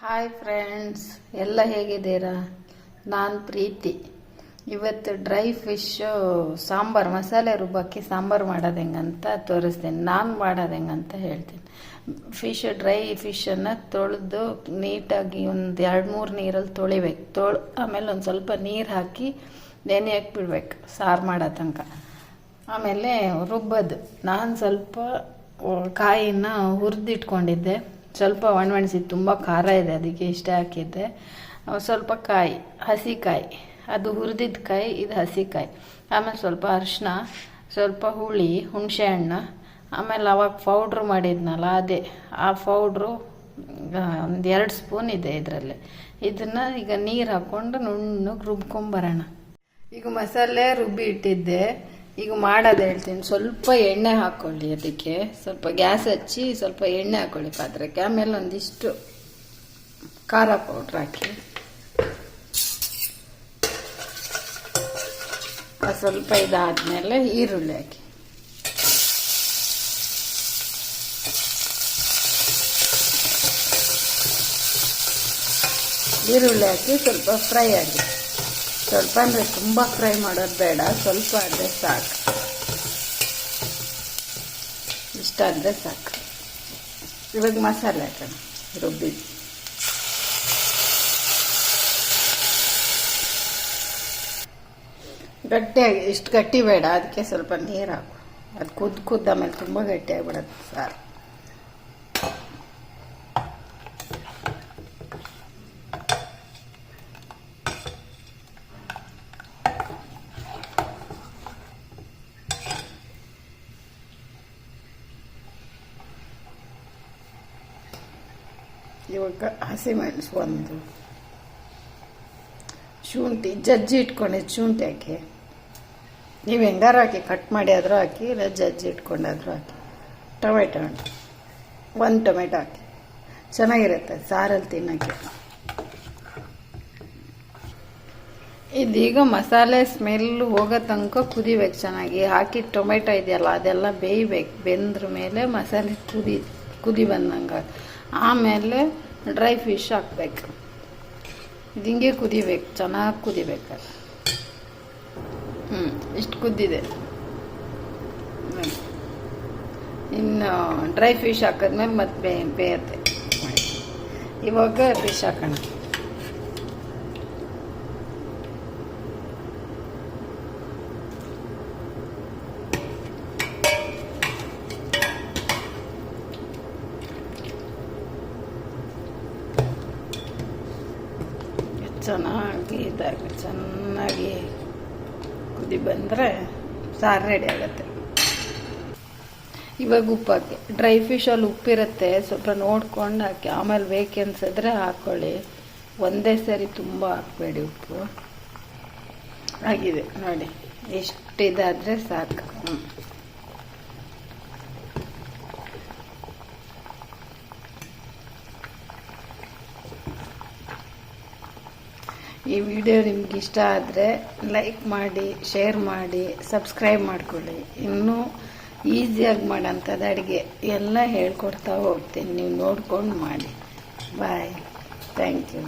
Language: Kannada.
ಹಾಯ್ ಫ್ರೆಂಡ್ಸ್ ಎಲ್ಲ ಹೇಗಿದ್ದೀರಾ? ನಾನು ಪ್ರೀತಿ. ಇವತ್ತು ಡ್ರೈ ಫಿಶ್ಶು ಸಾಂಬಾರು, ಮಸಾಲೆ ರುಬ್ಬಕ್ಕೆ ಸಾಂಬಾರು ಮಾಡೋದು ಹೆಂಗಂತ ತೋರಿಸ್ತೀನಿ. ನಾನು ಮಾಡೋದು ಹೆಂಗಂತ ಹೇಳ್ತೀನಿ. ಫಿಶ್ ಡ್ರೈ ಫಿಶನ್ನು ತೊಳೆದು ನೀಟಾಗಿ ಒಂದು ಎರಡು ಮೂರು ನೀರಲ್ಲಿ ತೊಳಿಬೇಕು. ತೊಳೆ, ಆಮೇಲೆ ಒಂದು ಸ್ವಲ್ಪ ನೀರು ಹಾಕಿ ನೆನೆ ಬಿಡ್ಬೇಕು ಸಾರು ಮಾಡೋ ತನಕ. ಆಮೇಲೆ ರುಬ್ಬೋದು. ನಾನು ಸ್ವಲ್ಪ ಕಾಯಿನ ಹುರಿದಿಟ್ಕೊಂಡಿದ್ದೆ. ಸ್ವಲ್ಪ ಒಣಮೆಣಸಿ ತುಂಬ ಖಾರ ಇದೆ, ಅದಕ್ಕೆ ಇಷ್ಟ ಹಾಕಿದ್ದೆ. ಸ್ವಲ್ಪ ಕಾಯಿ ಹಸಿ ಕಾಯಿ ಅದು ಹುರಿದಿದ್ದ ಕಾಯಿ, ಇದು ಹಸಿ ಕಾಯಿ ಆಮೇಲೆ ಸ್ವಲ್ಪ ಅರಿಶಿನ ಸ್ವಲ್ಪ ಹುಳಿ, ಹುಣಸೆ ಹಣ್ಣು, ಆಮೇಲೆ ಅವಾಗ ಪೌಡ್ರ್ ಮಾಡಿದ್ನಲ್ಲ, ಅದೇ. ಆ ಪೌಡ್ರು ಒಂದು ಎರಡು ಸ್ಪೂನ್ ಇದೆ ಇದರಲ್ಲಿ. ಇದನ್ನು ಈಗ ನೀರು ಹಾಕ್ಕೊಂಡು ನುಣ್ಣಗೆ ರುಬ್ಕೊಂಬರೋಣ ಈಗ ಮಸಾಲೆ ರುಬ್ಬಿ ಇಟ್ಟಿದ್ದೆ. ಈಗ ಮಾಡೋದು ಹೇಳ್ತೀನಿ. ಸ್ವಲ್ಪ ಎಣ್ಣೆ ಹಾಕ್ಕೊಳ್ಳಿ ಅದಕ್ಕೆ. ಸ್ವಲ್ಪ ಗ್ಯಾಸ್ ಹಚ್ಚಿ ಸ್ವಲ್ಪ ಎಣ್ಣೆ ಹಾಕ್ಕೊಳ್ಳಿ ಪಾತ್ರಕ್ಕೆ ಆಮೇಲೆ ಒಂದಿಷ್ಟು ಖಾರ ಪೌಡ್ರ್ ಹಾಕಿ. ಸ್ವಲ್ಪ ಇದಾದಮೇಲೆ ಈರುಳ್ಳಿ ಹಾಕಿ. ಈರುಳ್ಳಿ ಹಾಕಿ ಸ್ವಲ್ಪ ಫ್ರೈ ಆಗಿ ಸ್ವಲ್ಪ ಅಂದರೆ ತುಂಬ ಫ್ರೈ ಮಾಡೋದು ಬೇಡ, ಸ್ವಲ್ಪ ಆದರೆ ಸಾಕು. ಇಷ್ಟ ಆದರೆ ಸಾಕು. ಇವಾಗ ಮಸಾಲೆ ಹಾಕೋಣ ರುಬ್ಬಿದ್ದು ಗಟ್ಟಿಯಾಗಿ ಇಷ್ಟು ಗಟ್ಟಿ ಬೇಡ, ಅದಕ್ಕೆ ಸ್ವಲ್ಪ ನೀರು ಹಾಕು. ಅದು ಕುದ್ದು ಕುದ್ದ ಆಮೇಲೆ ತುಂಬ ಗಟ್ಟಿಯಾಗಿಬಿಡುತ್ತೆ ಸಾರು. ಇವಾಗ ಹಸಿಮೆಣಸು ಒಂದು ಶುಂಠಿ, ಜಜ್ಜಿ ಇಟ್ಕೊಂಡಿದ್ದು ಶುಂಠಿ ಹಾಕಿ. ನೀವು ಹೆಂಗಾರು ಹಾಕಿ ಕಟ್ ಮಾಡಿ ಆದರೂ ಹಾಕಿ, ಇಲ್ಲ ಜಜ್ಜಿ ಇಟ್ಕೊಂಡಾದ್ರೂ ಹಾಕಿ. ಟೊಮೆಟೊ ಹಣ್ಣು ಒಂದು ಟೊಮೆಟೊ ಹಾಕಿ. ಚೆನ್ನಾಗಿರುತ್ತೆ, ಸಾರಲ್ಲಿ ತಿನ್ನೋಕ್ಕೆ. ಇದೀಗ ಮಸಾಲೆ ಸ್ಮೆಲ್ ಹೋಗೋ ತನಕ ಕುದಿಬೇಕು ಚೆನ್ನಾಗಿ. ಹಾಕಿ ಟೊಮೆಟೊ ಇದೆಯಲ್ಲ, ಅದೆಲ್ಲ ಬೇಯಬೇಕು. ಬೆಂದ್ರ ಮೇಲೆ ಮಸಾಲೆ ಕುದಿ ಕುದಿ ಬಂದಂಗೆ ಆಮೇಲೆ ಡ್ರೈ ಫಿಶ್ ಹಾಕ್ಬೇಕು. ಹಿಂಗೆ ಕುದಿಬೇಕು, ಚೆನ್ನಾಗಿ ಕುದಿಬೇಕು ಹ್ಞೂ ಇಷ್ಟು ಕುದ್ದಿದೆ. ಇನ್ನು ಡ್ರೈ ಫಿಶ್ ಹಾಕಿದ್ಮೇಲೆ ಮತ್ತೆ ಬೇಯತ್ತೆ. ಇವಾಗ ಫಿಶ್ ಹಾಕೋಣ. ಚೆನ್ನಾಗಿ ಇದಾಗಿ, ಚೆನ್ನಾಗಿ ಕುದಿ ಬಂದರೆ ಸಾರು ರೆಡಿ ಆಗುತ್ತೆ. ಇವಾಗ ಉಪ್ಪು ಹಾಕಿ ಡ್ರೈ ಫಿಶಲ್ಲಿ ಉಪ್ಪಿರುತ್ತೆ, ಸ್ವಲ್ಪ ನೋಡ್ಕೊಂಡು ಹಾಕಿ. ಆಮೇಲೆ ಬೇಕೆನ್ಸಿದ್ರೆ ಹಾಕ್ಕೊಳ್ಳಿ ಒಂದೇ ಸರಿ ತುಂಬ ಹಾಕಬೇಡಿ ಉಪ್ಪು. ಆಗಿದೆ, ನೋಡಿ. ಎಷ್ಟಿದಾದರೆ ಸಾಕು. ಈ ವಿಡಿಯೋ ನಿಮ್ಗೆ ಇಷ್ಟ ಆದರೆ ಲೈಕ್ ಮಾಡಿ ಶೇರ್ ಮಾಡಿ ಸಬ್ಸ್ಕ್ರೈಬ್ ಮಾಡ್ಕೊಳ್ಳಿ. ಇನ್ನೂ ಈಸಿಯಾಗಿ ಮಾಡೋಂಥದ್ದು ಅಡುಗೆ ಎಲ್ಲ ಹೇಳ್ಕೊಡ್ತಾ ಹೋಗ್ತೀನಿ. ನೀವು ನೋಡ್ಕೊಂಡು ಮಾಡಿ. Bye thank you